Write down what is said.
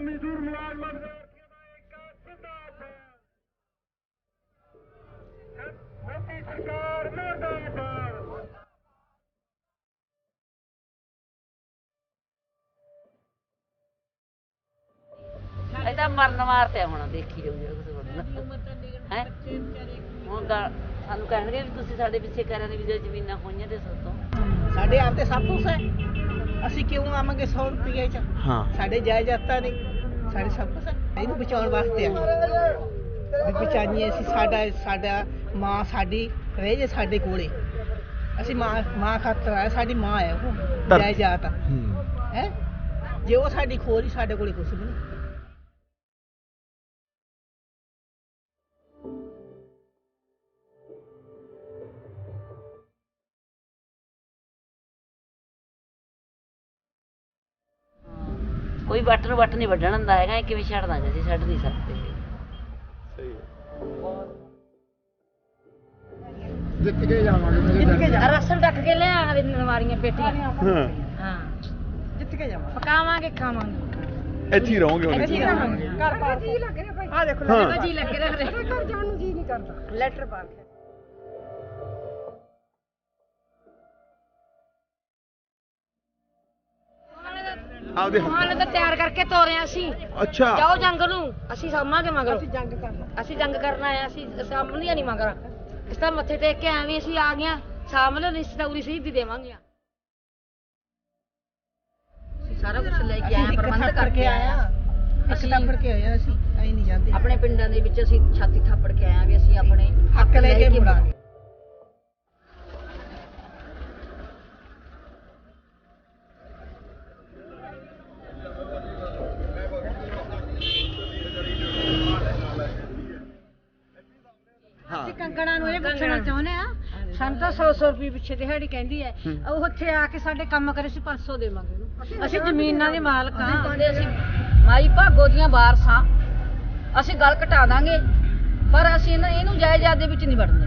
ਮਜ਼ਦੂਰ ਮੁਲਾਜ਼ਮਾਂ ਵਿਦਿਆਰਥੀਆਂ ਦਾ ਇੱਕ ਜਿੰਦਾਬਾਦ ਮੋਦੀ ਸਰਕਾਰ ਮੁਰਦਾਬਾਦ। ਇਹ ਤਾਂ ਮਰਨ ਮਾਰਤੇ ਹੁਣ ਦੇਖੀ ਜਾਊ ਜਿਹੜਾ ਕੁਝ ਬਣਦਾ ਹੈ? ਹੁਣ ਤਾਂ ਸਾਨੂੰ ਕਹਿਣਗੇ ਵੀ ਤੁਸੀਂ ਸਾਡੇ ਪਿੱਛੇ ਕਰਨ ਵੀ ਜੇ ਜ਼ਮੀਨਾਂ ਹੋਈਆਂ ਤੇ ਸੋਤੋਂ। ਸਾਡੇ ਆਪ ਤੇ ਸਭ ਕੁਛ ਹੈ। ਅਸੀਂ ਕਿਉਂ ਆਵਾਂਗੇ 100 ਰੁਪਏ ਚ? ਹਾਂ। ਸਾਡੇ ਜਾਇਦਾਦਾਂ ਨੇ ਸਾਡੇ ਸਭ ਹੈ ਇਹਨੂੰ ਬਚਾਉਣ ਵਾਸਤੇ ਆ। ਵੀ ਬਚਾਈਏ ਅਸੀਂ ਸਾਡਾ ਸਾਡਾ ਮਾਂ ਸਾਡੀ ਰਹੇ ਜੇ ਸਾਡੇ ਕੋਲੇ। ਅਸੀਂ ਮਾਂ ਮਾਂ ਖਾਤਰ ਆਏ ਸਾਡੀ ਮਾਂ ਹੈ ਉਹ ਜਾਇਦਾਦ ਹੂੰ। ਹੈ? ਜੇ ਉਹ ਸਾਡੀ ਖੋਰੀ ਸਾਡੇ ਕੋਲੇ ਕੁਛ ਵੀ ਨਹੀਂ। ਕੋਈ ਵੱਟ ਨੂੰ ਵੱਟ ਨਹੀਂ ਵੱਢਣ ਦਿੰਦਾ ਹੈਗਾ ਇਹ ਕਿਵੇਂ ਛੱਡ ਦਾਂਗੇ ਅਸੀਂ ਛੱਡ ਨਹੀਂ ਸਕਦੇ ਜਿੱਤ ਕੇ ਜਾਵਾਂਗੇ ਮੇਰੇ ਜਿੱਤ ਕੇ ਜਾ ਰਸਲ ਢੱਕ ਕੇ ਲੈ ਆਵਾਂਗੇ ਨਵਾਰੀਆਂ ਪੇਟੀਆਂ। ਹਾਂ। ਹਾਂ। ਜਿੱਤ ਕੇ ਜਾਵਾਂ ਪਕਾਵਾਂਗੇ ਖਾਵਾਂਗੇ। ਇੱਥੇ ਹੀ ਰਹੋਗੇ ਹੁਣ। ਇੱਥੇ ਹੀ ਰਹਾਂਗੇ। ਘਰ ਪਾਰ ਜੀ ਲੱਗ ਰਿਹਾ ਭਾਈ। ਆ ਦੇਖੋ ਹਾਂ। ਇਹਦਾ ਜੀ ਲੱਗ ਰਿਹਾ ਰੇ ਘਰ ਜਾਣ ਨੂੰ ਜੀ ਨਹੀਂ ਕਰਦਾ। ਲੈਟਰ ਪਾ ਆਪਦੇ ਹਾਲੇ ਤਾਂ ਤਿਆਰ ਕਰਕੇ ਤੋਰਿਆ ਸੀ ਅੱਛਾ। ਜਾਓ ਜੰਗ ਨੂੰ। ਅਸੀਂ ਸਾਹਮਣੇ ਮਗਰ। ਅਸੀਂ ਜੰਗ ਕਰਨਾ ਅਸੀਂ ਜੰਗ ਕਰਨ ਆਏ ਹਾਂ, ਅਸੀਂ ਸਾਹਮਣੇ ਨਹੀਂ ਮਗਰ। ਇਸ ਤਾਂ ਮੱਥੇ ਟੇਕ ਕੇ ਆਏ ਵੀ ਅਸੀਂ ਆ ਗਏ ਸਾਹਮਣੇ ਰਿਸ਼ਤੌਰੀ ਸ਼ਹੀਦੀ ਦੇਵਾਂਗੇ ਅਸੀਂ ਸਾਰਾ ਕੁਝ ਲੈ ਕੇ ਆਏ ਹਾਂ, ਪ੍ਰਬੰਧ ਕਰਕੇ ਆਏ ਹਾਂ। ਇੱਕ ਅਸੀਂ- ਥਾਪੜ ਕੇ ਆਇਆ ਅਸੀਂ। ਐਂ ਨਹੀਂ ਜਾਂਦੇ। ਆਪਣੇ ਪਿੰਡਾਂ ਦੇ ਵਿੱਚ ਅਸੀਂ ਛਾਤੀ ਥਾਪੜ ਕੇ ਆਏ ਹਾਂ ਵੀ ਅਸੀਂ ਆਪਣੇ ਹੱਕ ਲੈ ਕੇ ਮੁੜਾਂਗੇ ਹਾਂ ਕੰਗਣਾ ਨੂੰ ਇਹ ਪੁੱਛਣਾ ਚਾਹੁੰਦੇ ਆ ਸਾਨੂੰ ਤਾਂ 100 100 ਰੁਪਏ ਪਿੱਛੇ ਦਿਹਾੜੀ ਕਹਿੰਦੀ ਹੈ। ਉਹ ਉੱਥੇ ਆ ਕੇ ਸਾਡੇ ਕੰਮ ਕਰੇ ਸੀ 500 ਦੇਵਾਂਗੇ ਉਹਨੂੰ। ਅਸੀਂ ਜ਼ਮੀਨਾਂ ਦੇ ਮਾਲਕ ਆ ਕਹਿੰਦੇ ਅਸੀਂ ਮਾਈ ਭਾਗੋ ਦੀਆਂ ਵਾਰਸਾਂ। ਅਸੀਂ ਗੱਲ ਘਟਾ ਦਾਂਗੇ ਪਰ ਅਸੀਂ ਇਹਨਾਂ- ਇਹਨੂੰ ਜਾਇਦਾਦ ਦੇ ਵਿੱਚ ਨਹੀਂ ਵੜਨੇ।